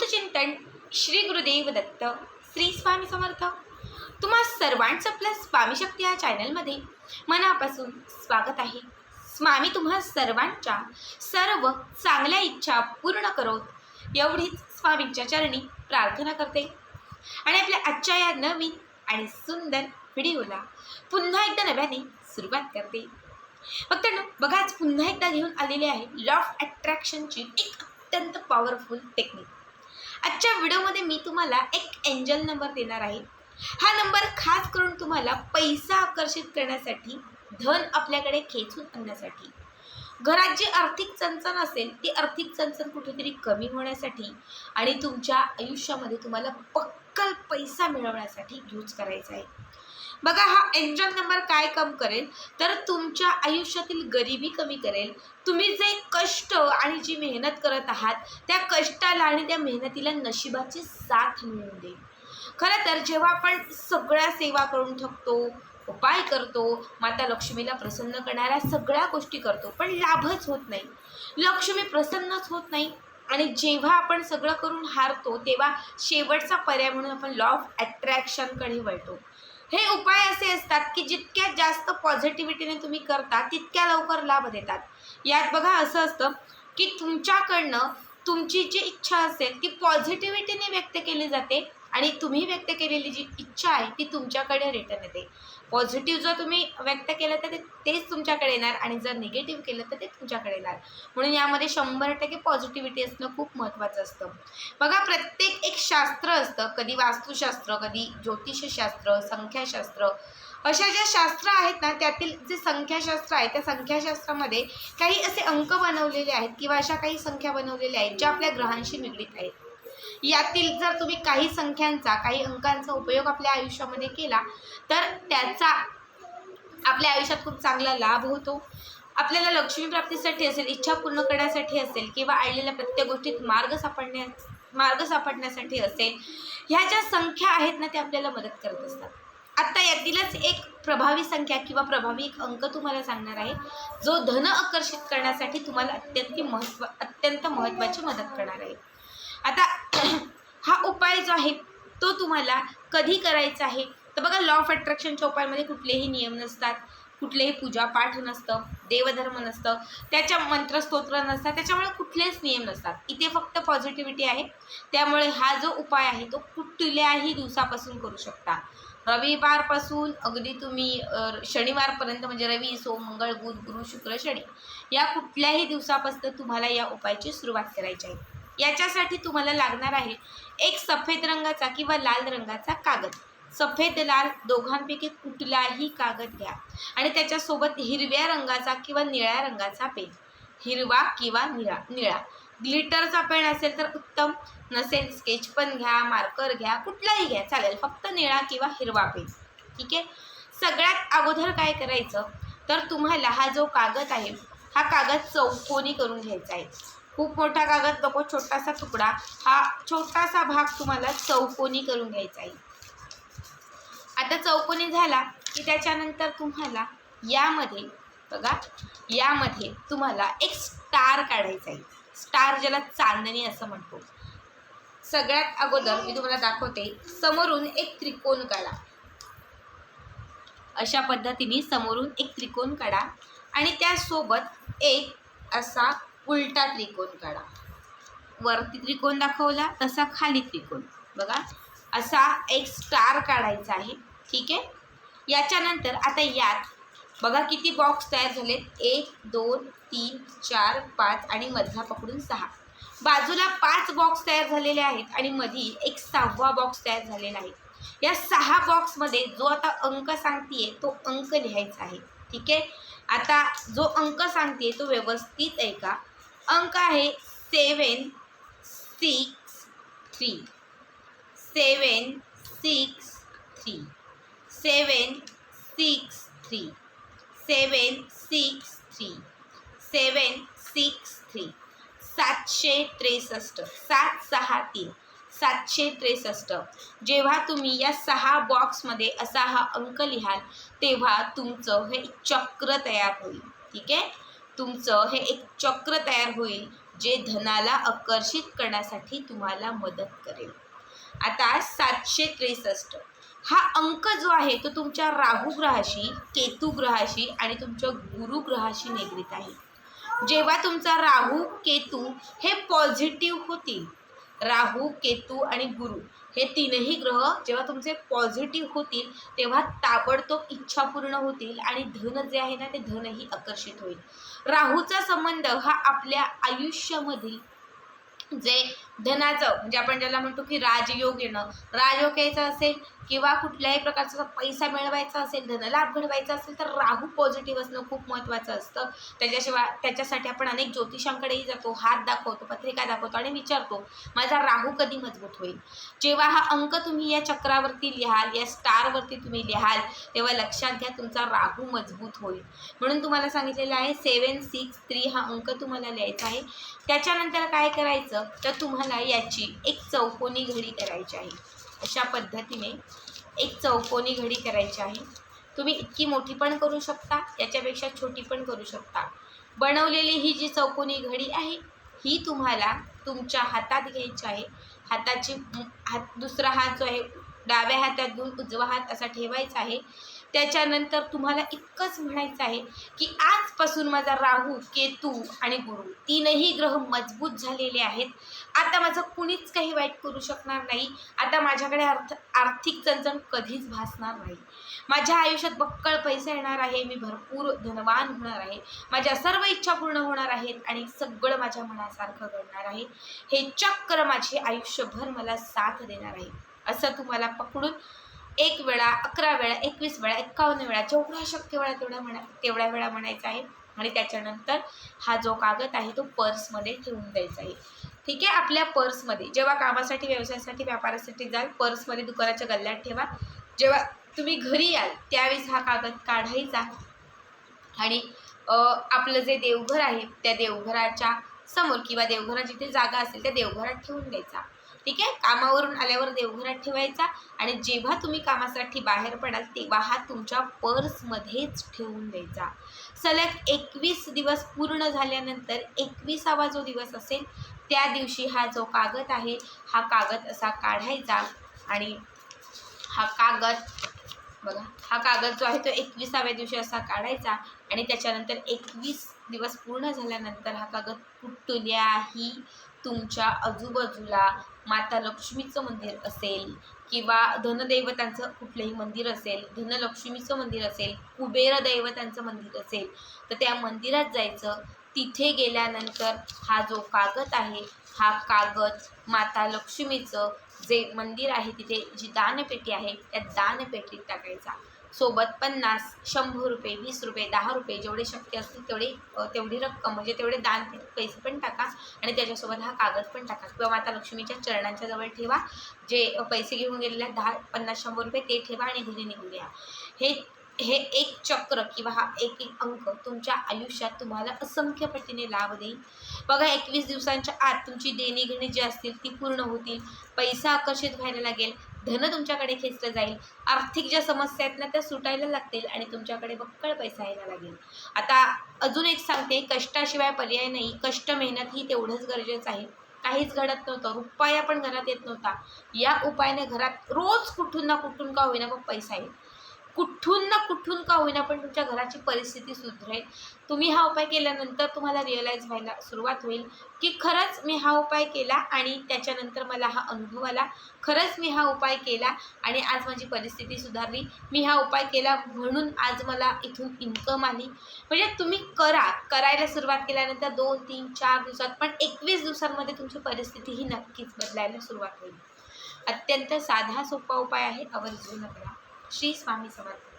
अवधूत चिंतन श्री गुरुदेव दत्त श्री स्वामी समर्थ. तुम्हा सर्वांचं प्लस स्वामी शक्ती या चॅनलमध्ये मनापासून स्वागत आहे. स्वामी तुम्हा सर्वांच्या सर्व चांगल्या इच्छा पूर्ण करोत एवढीच स्वामींच्या चरणी प्रार्थना करते. आणि आपल्या आजच्या या नवीन आणि सुंदर व्हिडिओला पुन्हा एकदा नव्याने सुरुवात करते. फक्त ना बघाच पुन्हा एकदा घेऊन आलेले आहे लॉ ऑफ अट्रॅक्शनची एक अत्यंत पॉवरफुल टेक्निक आजच्या व्हिडिओमध्ये मी तुम्हाला एक एंजल नंबर देणार आहे. हा नंबर खास करून तुम्हाला पैसा आकर्षित करण्यासाठी धन आपल्याकडे खेचून आणण्यासाठी. घरात जी आर्थिक चणचण असेल ती आर्थिक चणचण कुठेतरी कमी होण्यासाठी आणि तुमच्या आयुष्यामध्ये तुम्हाला पक्कल पैसा मिळवण्यासाठी यूज करायचा आहे. बघा हा एंजल नंबर काय काम करेल? तर तुमच्या आयुष्यातील गरिबी कमी करेल. तुम्ही जे कष्ट आणि जी मेहनत करत आहात त्या कष्टाला आणि त्या मेहनतीला नशिबाची साथ मिळून देईल. खरं तर जेव्हा आपण सगळ्या सेवा करून थकतो उपाय करतो माता लक्ष्मीला प्रसन्न करणाऱ्या सगळ्या गोष्टी करतो पण लाभच होत नाही. लक्ष्मी प्रसन्नच होत नाही. आणि जेव्हा आपण सगळं करून हारतो तेव्हा शेवटचा पर्याय म्हणून आपण लॉ ऑफ अट्रॅक्शनकडे वळतो? हे उपाय असे असतात की जितक्या जास्त पॉझिटिव्हिटीने तुम्ही करता तितक्या लवकर लाभ देतात. यात बघा असं असतं की तुमच्याकडनं तुमची जी इच्छा असेल ती पॉझिटिव्हिटीने व्यक्त केली जाते आणि तुम्ही व्यक्त केलेली जी इच्छा आहे ती तुमच्याकडे रिटर्न येते. पॉझिटिव्ह जर तुम्ही व्यक्त केलं तर ते तेच तुमच्याकडे येणार आणि जर निगेटिव्ह केलं तर ते तुमच्याकडे येणार. म्हणून यामध्ये शंभर टक्के पॉझिटिव्हिटी असणं खूप महत्त्वाचं असतं. बघा प्रत्येक एक शास्त्र असतं. कधी वास्तुशास्त्र कधी ज्योतिषशास्त्र संख्याशास्त्र. अशा ज्या शास्त्र आहेत ना त्यातील जे संख्याशास्त्र आहे त्या संख्याशास्त्रामध्ये काही असे अंक बनवलेले आहेत किंवा अशा काही संख्या बनवलेल्या आहेत ज्या आपल्या ग्रहांशी निगडीत आहेत. यातील जर तुम्ही काही संख्यांचा काही अंकांचा उपयोग आपल्या आयुष्यामध्ये केला तर त्याचा आपल्या आयुष्यात खूप चांगला लाभ होतो. आपल्याला लक्ष्मी प्राप्तीसाठी असेल इच्छा पूर्ण करण्यासाठी असेल किंवा आलेल्या प्रत्येक गोष्टीत मार्ग सापडण्या मार्ग सापडण्यासाठी असेल ह्या ज्या संख्या आहेत ना त्या आपल्याला मदत करत असतात. आत्ता यातीलच एक प्रभावी संख्या किंवा प्रभावी एक अंक तुम्हाला सांगणार आहे जो धन आकर्षित करण्यासाठी तुम्हाला अत्यंत महत्त्व अत्यंत महत्त्वाची मदत करणार आहे. आता हा उपाय जो आहे तो तुम्हाला कधी करायचा आहे? तर बघा लॉ ऑफ अट्रॅक्शनच्या उपायामध्ये कुठलेही नियम नसतात. कुठलेही पूजापाठ नसतं देवधर्म नसतं त्याच्या मंत्रस्तोत्र नसतात त्याच्यामुळे कुठलेच नियम नसतात. इथे फक्त पॉझिटिव्हिटी आहे. त्यामुळे हा जो उपाय आहे तो कुठल्याही दिवसापासून करू शकता. रविवारपासून अगदी तुम्ही शनिवारपर्यंत म्हणजे रवी सोम मंगळ बुध गुरु शुक्र शनी या कुठल्याही दिवसापासून तुम्हाला या उपायाची सुरुवात करायची आहे. याच्यासाठी तुम्हाला लागणार आहे एक सफेद रंगाचा किंवा लाल रंगाचा कागद. सफेद लाल दोघांपैकी कुठलाही कागद घ्या. आणि त्याच्यासोबत हिरव्या रंगाचा किंवा निळ्या रंगाचा पेन. हिरवा किंवा निळा निळा. ग्लिटरचा पेन असेल तर उत्तम. नसेल स्केच पण घ्या मार्कर घ्या कुठलाही घ्या. चालेल फक्त निळा किंवा हिरवा पेन. ठीक आहे? सगळ्यात अगोदर काय करायचं? तर तुम्हाला हा जो कागद आहे हा कागद चौकोनी करून घ्यायचा आहे. खूप मोठा कागद नको छोटासा तुकडा. हा छोटासा भाग तुम्हाला चौकोनी करून घ्यायचा आहे. आता चौकोनी झाला की त्याच्यानंतर तुम्हाला यामध्ये बघा यामध्ये तुम्हाला एक स्टार काढायचा आहे. स्टार ज्याला चांदणी असं म्हणतो. सगळ्यात अगोदर मी तुम्हाला दाखवते समोरून एक त्रिकोण काढा. अशा पद्धतीने समोरून एक त्रिकोण काढा. आणि त्यासोबत एक असा उलटा त्रिकोण काढा. वरती त्रिकोण दाखवला तसा खाली त्रिकोण. बघा असा एक स्टार काढायचा आहे. ठीक आहे? याच्यानंतर आता यात बघा किती बॉक्स तयार झालेत. एक दोन तीन चार पाच आणि मधला पकडून सहा. बाजूला पाच बॉक्स तयार झालेले आहेत आणि मधी एक सहावा बॉक्स तयार झालेला आहे. या सहा बॉक्समध्ये जो आता अंक सांगतीये तो अंक लिहायचा आहे. ठीक आहे? आता जो अंक सांगते तो व्यवस्थित आहे का अंक आहे seven six three. Seven six three. Seven six three. Seven six three. Seven six three. सातशे त्रेसष्ट. सात सहा तीन. सातशे त्रेसष्ट. जेव्हा तुम्ही या सहा बॉक्समध्ये असा हा अंक लिहाल तेव्हा तुमचं हे चक्र तयार होईल. ठीक आहे? तुमचं हे एक चक्र तयार होईल जे धनाला आकर्षित करण्यासाठी तुम्हाला मदत करेल. आता सातशे त्रेसष्ट. हा अंक जो आहे तो तुमच्या राहू ग्रहाशी केतू ग्रहाशी आणि तुमच्या गुरु ग्रहाशी निगडीत आहे. जेव्हा तुमचा राहू केतू हे पॉझिटिव्ह होतील राहू केतू आणि गुरु हे तीनही ग्रह जेव्हा तुमचे पॉझिटिव्ह होतील तेव्हा ताबडतोब इच्छा पूर्ण होतील आणि धन जे आहे ना ते धनही आकर्षित होईल. राहूचा संबंध हा आपल्या आयुष्यामधील जे धनाचं म्हणजे आपण ज्याला म्हणतो की राजयोग येणं राजयोग यायचं असेल किंवा कुठल्याही प्रकारचा पैसा मिळवायचा असेल धनलाभ घडवायचा असेल तर राहू पॉझिटिव्ह असणं खूप महत्त्वाचं असतं. त्याच्याशिवाय त्याच्यासाठी आपण अनेक ज्योतिषांकडेही जातो हात दाखवतो पत्रिका दाखवतो आणि विचारतो माझा राहू कधी मजबूत होईल? जेव्हा हा अंक तुम्ही या चक्रावरती लिहाल या स्टारवरती तुम्ही लिहाल तेव्हा लक्षात घ्या तुमचा राहू मजबूत होईल. म्हणून तुम्हाला सांगितलेलं आहे सेवन सिक्स थ्री हा अंक तुम्हाला लिहायचा आहे. त्याच्यानंतर काय करायचं? तर तुम्हाला याची एक चौकोनी घडी करायची आहे. अशा पद्धतीने एक चौकोनी घडी करायची आहे. तुम्ही इतकी मोठी पण करू शकता याच्यापेक्षा छोटी पण करू शकता. बनवलेली ही जी चौकोनी घडी आहे ही तुम्हाला तुमच्या हातात घ्यायची आहे. हाताची हात दुसरा हात जो आहे डाव्या हातात उजवा हात असा ठेवायचा आहे. त्याच्यानंतर तुम्हाला इतकंच म्हणायचं आहे की आजपासून माझा राहू केतू आणि गुरु तीनही ग्रह मजबूत झालेले आहेत. आता माझं कुणीच काही वाईट करू शकणार नाही. आता माझ्याकडे अर्थ आर्थिक चणचण कधीच भासणार नाही. माझ्या आयुष्यात बक्कळ पैसा येणार आहे मी भरपूर धनवान होणार आहे. माझ्या सर्व इच्छा पूर्ण होणार आहेत आणि सगळं माझ्या मनासारखं घडणार आहे. हे चक्र माझे आयुष्यभर मला साथ देणार आहे असं तुम्हाला पकडून एक वेळा अकरा वेळा एकवीस वेळा एकावन्न वेळा जेवढा शक्य वेळा तेवढा म्हणा तेवढ्या वेळा म्हणायचा आहे. आणि त्याच्यानंतर हा जो कागद आहे तो पर्समध्ये ठेवून द्यायचा आहे. ठीक आहे? आपल्या पर्समध्ये जेव्हा कामासाठी व्यवसायासाठी व्यापारासाठी जाल पर्समध्ये दुकानाच्या गल्ल्यात ठेवा. जेव्हा तुम्ही घरी याल त्यावेळेस हा कागद काढायचा. आणि आपलं जे देवघर आहे त्या देवघराच्या समोर किंवा देवघरात जिथे जागा असेल त्या देवघरात ठेवून द्यायचा. ठीक आहे? कामावरून आल्यावर देवघरात ठेवायचा आणि जेव्हा तुम्ही कामासाठी बाहेर पडाल तेव्हा हा तुमच्या पर्समध्येच ठेवून द्यायचा. सलग एकवीस दिवस पूर्ण झाल्यानंतर एकविसावा जो दिवस असेल त्या दिवशी हा जो कागद आहे हा कागद असा काढायचा आणि हा कागद बघा हा कागद जो आहे तो एकविसाव्या दिवशी असा काढायचा आणि त्याच्यानंतर एकवीस दिवस पूर्ण झाल्यानंतर हा कागद कुठल्याही तुमच्या आजूबाजूला माता लक्ष्मीचं मंदिर असेल किंवा धनदैवतांचं कुठलंही मंदिर असेल धनलक्ष्मीचं मंदिर असेल कुबेर दैवतांचं मंदिर असेल तर त्या मंदिरात जायचं. तिथे गेल्यानंतर हा जो कागद आहे हा कागद माता लक्ष्मीचं जे मंदिर आहे तिथे जी दानपेटी आहे त्या दानपेटीत टाकायचा. सोबत पन्नास शंभर रुपये वीस रुपये दहा रुपये जेवढे शक्य असतील तेवढे तेवढी रक्कम म्हणजे तेवढे दान पैसे पण टाका आणि त्याच्यासोबत हा कागद पण टाका. किंवा माता लक्ष्मीच्या चरणांच्या जवळ ठेवा जे पैसे घेऊन गेलेल्या दहा पन्नास शंभर रुपये ते ठेवा आणि घरी निघून घ्या हे हे एक चक्र किंवा हा एक एक अंक तुमच्या आयुष्यात तुम्हाला असंख्य पटीने लाभ देईल. बघा एकवीस दिवसांच्या आत तुमची देणी घेणी जी असतील ती पूर्ण होतील. पैसा आकर्षित व्हायला लागेल. धन तुमच्याकडे खेचलं जाईल. आर्थिक ज्या समस्या आहेत ना त्या सुटायला लागतील आणि तुमच्याकडे बक्कळ पैसा यायला लागेल. आता अजून एक सांगते कष्टाशिवाय पर्याय नाही. कष्ट मेहनत ही तेवढंच गरजेचं आहे. काहीच घडत नव्हतं. रुपया पण घरात येत नव्हता. या उपायाने घरात रोज कुठून ना कुठून का होईना मग पैसा येईल. कुठून ना कुठून का होईना पण तुमच्या घराची परिस्थिती सुधरेल. तुम्ही हा उपाय केल्यानंतर तुम्हाला रिअलाईज व्हायला सुरुवात होईल की खरंच मी हा उपाय केला आणि त्याच्यानंतर मला हा अनुभव आला. खरंच मी हा उपाय केला आणि आज माझी परिस्थिती सुधारली. मी हा उपाय केला म्हणून आज मला इथून इन्कम आली. म्हणजे तुम्ही करा. करायला सुरुवात केल्यानंतर दोन तीन चार दिवसात पण एकवीस दिवसांमध्ये तुमची परिस्थिती ही नक्कीच बदलायला सुरुवात होईल. अत्यंत साधा सोपा उपाय आहे. आवर्जून करा. श्री स्वामी समर्थ